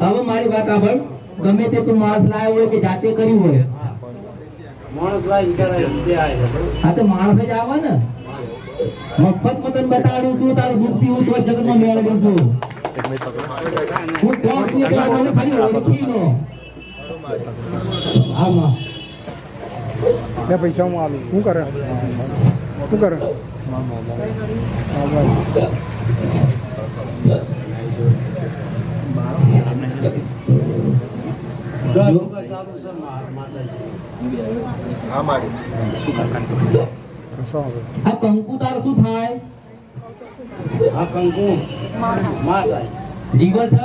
હવે મારી વાત આગળ ગમે તે તું માણસ લાવ્યો હોય કે જાતે કર્યું હોય. કરાય તે તો માણસ જ આવે ને મફત મતન બતાડ્યું છું, તારું દૂધ પીવું તો જગતમાં મેળવ્યું છું. હું કોણ છું તે મને ખાલી ઓળખી લો આમાં બે પૈસા હું આલું શું કરે શું કરે હા બસ ચાલુ છે મા- માતાજી કશો હવે આ કંકુ તારે શું થાય આ કંકુ માતાજી. જીવ છે?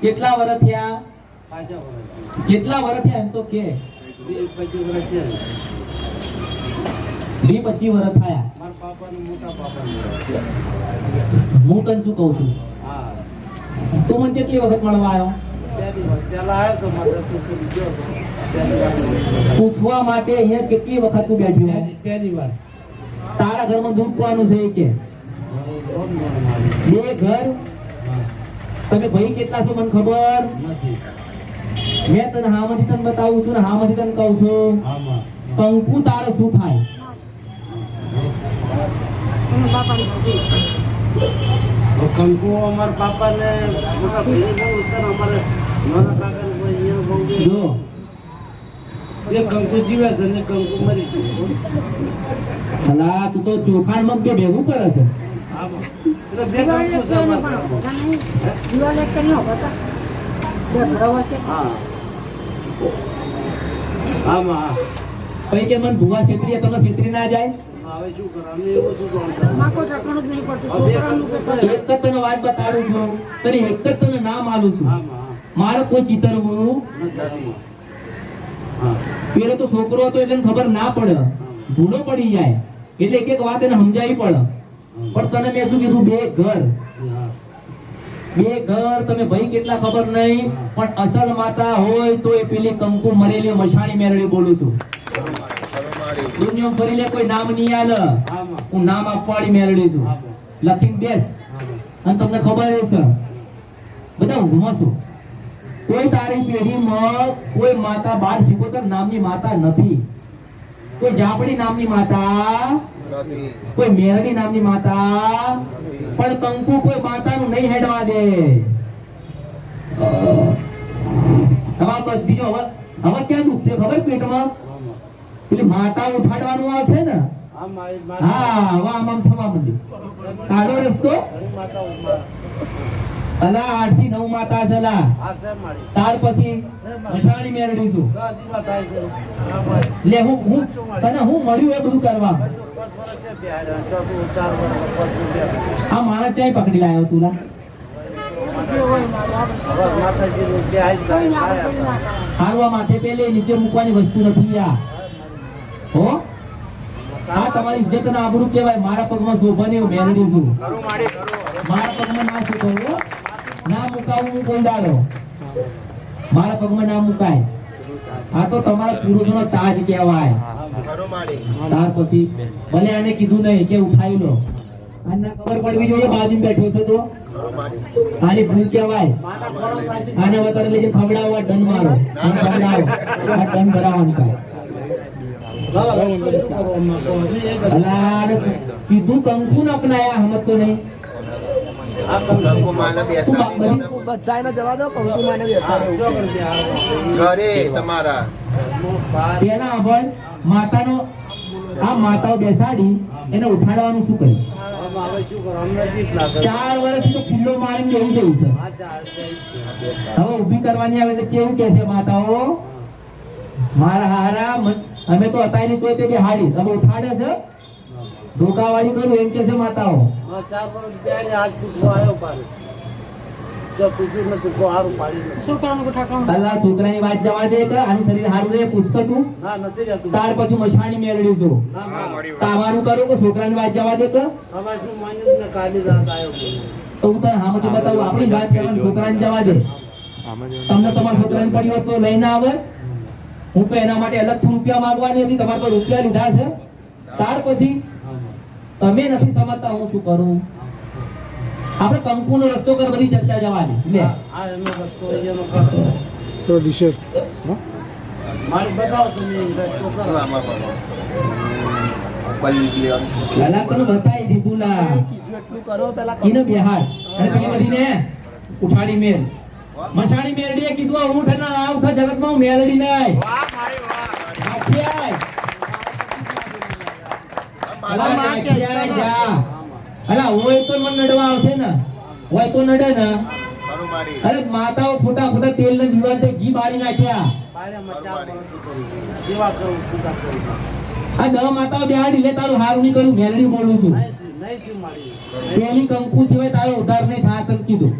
કેટલા વર્ષ થયા? કેટલા વર્ષ થયા એમ તો કે. પચીસ વર્ષ થયા. મારા પાપાને મોટા હું તને શું કહું છું? હા. તું મને કેટલી વખત મળવા આવ્યો? પૂછવા માટે અહીંયા કેટલી વખત તું બેઠ્યો તારા ઘરમાં દૂધ કોનું છે કે. બે ઘર? તમે ભાઈ કેટલા છો મને ખબર? નથી. મેં તને હામાંથી તને બતાવું છું ને હામાંથી તને કહું છું. કંકુ તારે શું થાય? તો કંકુ અમારા પાપાને મોટા ભાઈને બહુ ઉત્તર અમારે કોઈ અહીંયા બહુ જો. બે કંકુ જીવે છે ને કંકુ મરી ગયું. અલા તું તો ચોખાણ મગ ભેગું કરે છે. પછી કે મને ભુવા છેતરી તમને છેતરી ના જાય? હવે શું કરે અમે એવું શું જાણતા હવે બે કંકુ છે. એક જ તને વાત બતાડું છું. તને એક જ તને નામ આલું છું. મારે કોઈ ચિતરવું પેલો તો છોકરો હતો એટલે એને ખબર ના પડે. ધૂળો પડી જાય. એટલે એક એક વાત એને સમજાવી પડે. પણ તને મેં શું કીધું? બે ઘર. બે ઘર તમે ભાઈ કેટલા ખબર નહીં પણ અસલ માતા હોય તો એ પેલી કંકુ મરેલી મશાણી મેરડી બોલું છું. દુનિયા ફરી લે કોઈ નામ નહીં આલે. હું નામ આપવાળી મેરડી છું. લખીને બેસ. અને તમને ખબર છે. બધા ઊંઘમાં છો કોઈ તારી પેઢીમાં કોઈ માતા બાર શિકોતર નામની માતા નથી. કોઈ જાપડી નામની માતા? કોઈ મેરડી નામની માતા? પણ કંકુ કોઈ માતાનું નહીં હેડવા દે. હવે બધી જો હવે હવે ક્યાં દુખશે ખબર પેટમાં? પેલી માતા ઉઠાડવાનું આવશે ને? હા હવે આમ થવા માંડ્યું. કાઢો રસ્તો. અલા આઠથી નવ માતા છે ત્યાર પછી મશાણી મેળવી છું દસ દિવસ થાય છે. આમાં લે હું હું તને હું મળ્યું એ બધું કરવા? હા મારા ક્યાંય પકડી લાયો તું લા? હવે માતાજીનું જે આઈ જાય લાયા હતા. હારવા માથે પેલે નીચે મૂકવાની વસ્તુ નથી આ. હો? આ તમારી ઇજ્જત ના આબરૂ કહેવાય. મારા પગમાં શોભા ને મેળવી છું મારા પગમાં ના શોભાવું. ના મુકાવું હું મારા પગમાં ના મુકાય. આ તો તમારા પુરુષનો તાજ કહેવાય. ત્યાર પછી ભલે આને કીધું નહીં કે ઉઠાવી લો. આને ભૂલ કહેવાય. આને વધારે આ ડન મારો. કીધું કંકુ અપનાયા, હમત તો નહીં. બેસાડી, એને ઉઠાડવાનું શું કર્યું? ચાર વર્ષ તો કિલ્લો મારીને બેસી જવું છે. હવે ઊભી કરવાની આવે એટલે કેવું કે છે માતાઓ? મારા હારા અમે તો હતા નહીં તોય તે બે હાડીશ હવે ઉઠાડે છે ધોકાવાળી કરું એમ કે છે માતાઓ? ચાર વર્ષ આજ પૂછવો આવ્યો પાડી છોકરાની વાત જવા દે કે આનું શરીર હારું રે પૂછતો તું. ના પછી છું ના, ના. કે છોકરાની વાત જવા દે કે? ને. તો હું તને બતાવું આપણી વાત કરવાની છોકરાને જવા દે. તમને તમારા છોકરાને પડી હોત તો લઈને આવે. હું તો એના માટે અલગથી રૂપિયા માંગવાની હતી તમારે પર રૂપિયા લીધા છે. ત્યાર પછી તમે નથી સમજતા હું શું કરું? આપણે કંકુનો રસ્તો કર બધી ચર્ચા જવાની. લે. આ એનો રસ્તો એનો કરો તો ડિશેર મારી બતાવો તમે રસ્તો કરો આમાં બાબા. પલ્લી લેવાનું. પેલા તને બતાવી દીધું ના. કરો પેલા એને બિહાર. અને પેલી બધીને ઉઠાડી મેલ. મસાણી મેરડીએ કીધું ઊંઠ ના ઉઠ જગતમાં હું મેલડી નહીં. જા અલા હોય તો મને નડવા આવશે ને. હોય તો નડે ને. ખરું અરે માતાઓ ફોટા ફોટા તેલ ને દીવાલ તે ઘી બાળી નાખ્યા. આ દ માતાઓ બેહાડી લે તારું હારું નહીં કરું મેલડી બોલું છું. પેલી કંકુ સિવાય તારો ઉધાર નહીં થાય તને કીધું.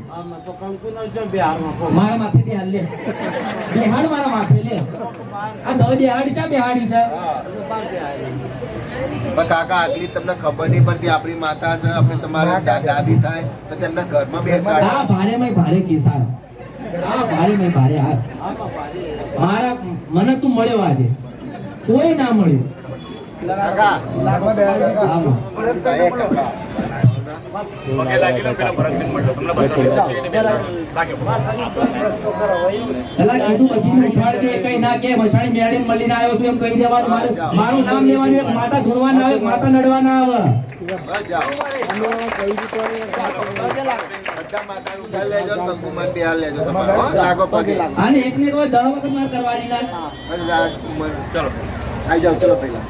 મારા માથે બેહાડ લે. બેહાડ મારા માથે લે. આ દ બેહાડી છે. પણ કાકા આટલી તમને ખબર નહીં પડતી આપણી માતા છે આપણે તમારા દાદી થાય તો તેમને ઘરમાં આ હા ભારે માં ભારે કેસાર હા ભારે માં ભારે મારા મને તું મળ્યો આજે. કોઈ ના મળ્યું. કાકા. મારું મારું નામ લેવાનું એક માતા ધૂણવા આવે માતા નડવા આવે. બસ જાઓ. બધા માતાનું ઉઠાઈ લેજો ને કંકુમાન બિહાર લેજો તમારે. હો? લાગો પગે. આને એક ને એક દહ વખત માર કરવાની ના. અને રાજ આઈ જાઓ ચલો પહેલા.